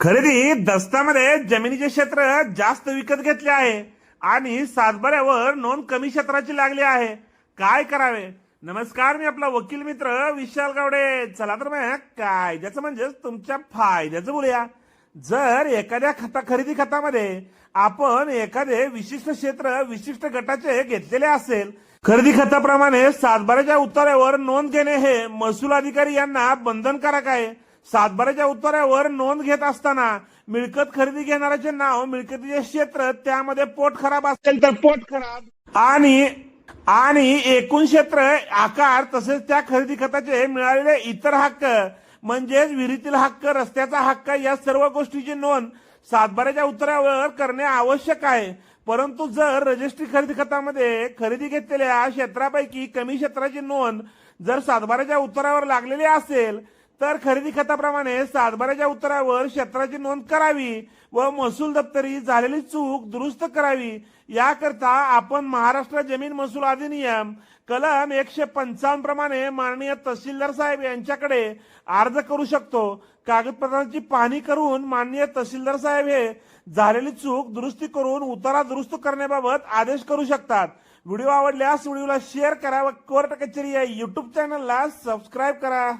खरेदी दस्तामध्ये जमिनीचे क्षेत्र जास्त विकत घेतले आहे आणि सातबाऱ्यावर नोंद कमी क्षेत्राची लागली आहे. काय करावे? नमस्कार मी आपला वकील मित्र विशाल गावडे. चला तर मग कायद्याचं म्हणजेच तुमच्या फायद्याचं बोलूया. जर एखाद्या खता खरेदी खतामध्ये आपण एखादे विशिष्ट क्षेत्र विशिष्ट गटाचे घेतलेले असेल खरेदी खताप्रमाणे सातबाऱ्याच्या उत्तरावर नोंद घेणे हे महसूल अधिकारी यांना बंधनकारक आहे. सातबाऱ्याच्या उत्तरावर नोंद घेत असताना मिळकत खरेदी घेणाऱ्याचे नाव मिळकतीचे क्षेत्र त्यामध्ये पोट खराब असेल तर पोट खराब. आणि आणि एकूण क्षेत्र आकार तसेच त्या खरेदी खताचे मिळालेले इतर हक्क म्हणजेच विहिरीतील हक्क रस्त्याचा हक्क या सर्व गोष्टीची नोंद सातबाराच्या उत्तरावर करणे आवश्यक आहे. परंतु जर रजिस्ट्री खरेदी खतामध्ये खरेदी घेतलेल्या क्षेत्रापैकी कमी क्षेत्राची नोंद जर सातबाराच्या उत्तरावर लागलेली असेल तर खरेदी खताप्रमाणे सातबाऱ्याच्या उत्तरावर क्षेत्राची नोंद करावी व महसूल दप्तरी झालेली चूक दुरुस्त करावी याकरता आपण महाराष्ट्र जमीन महसूल अधिनियम कलम एकशे पंचावन्न प्रमाणे माननीय तहसीलदार साहेब यांच्याकडे अर्ज करू शकतो. कागदपत्रांची पाहणी करून माननीय तहसीलदार साहेब हे झालेली चूक दुरुस्ती करून उतारा दुरुस्त करण्याबाबत आदेश करू शकतात. व्हिडिओ आवडल्यास व्हिडिओला शेअर करा व कोर्ट कचेरी या युट्यूब चॅनलला सबस्क्राईब करा.